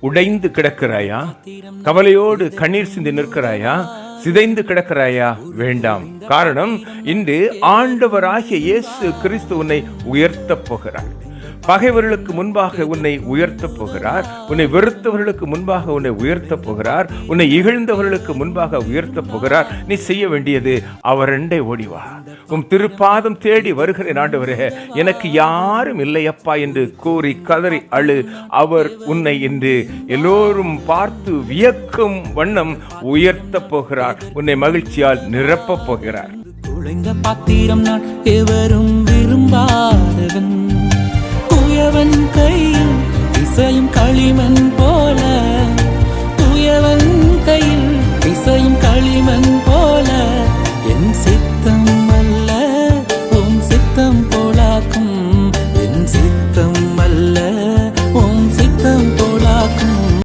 உடைந்து கிடக்கிறாயா? கவலையோடு கண்ணீர் சிந்தி நிற்கிறாயா? சிதைந்து கிடக்கிறாயா? வேண்டாம். காரணம் இன்று ஆண்டவராகிய இயேசு கிறிஸ்து உன்னை உயர்த்தப் போகிறார். பகைவர்களுக்கு முன்பாக உன்னை உயர்த்தப் போகிறார். உன்னை வெறுத்தவர்களுக்கு முன்பாக உன்னை உயர்த்தப் போகிறார். உன்னை இகழ்ந்தவர்களுக்கு முன்பாக உயர்த்தப் போகிறார். நீ செய்ய வேண்டியது அவர் ஓடிவா உம் திருப்பாதம் தேடி வருகிறேன் ஆண்டவரே. எனக்கு யாரும் இல்லையப்பா என்று கூறி கதறி அழு. அவர் உன்னை இன்று எல்லோரும் பார்த்து வியக்கும் வண்ணம் உயர்த்தப் போகிறார். நான் உன்னை மகிழ்ச்சியால் நிரப்பப் போகிறார். குழைந்த பாத்திரம் நான் எவரும் விரும்பாதவன். குயவன் கையில் இசையும் களிமண் போல. குயவன் கையில் இசையும் களிமண் போல. என் சித்தம் அல்ல உன் சித்தம் போலாக்கும். என் சித்தம் அல்ல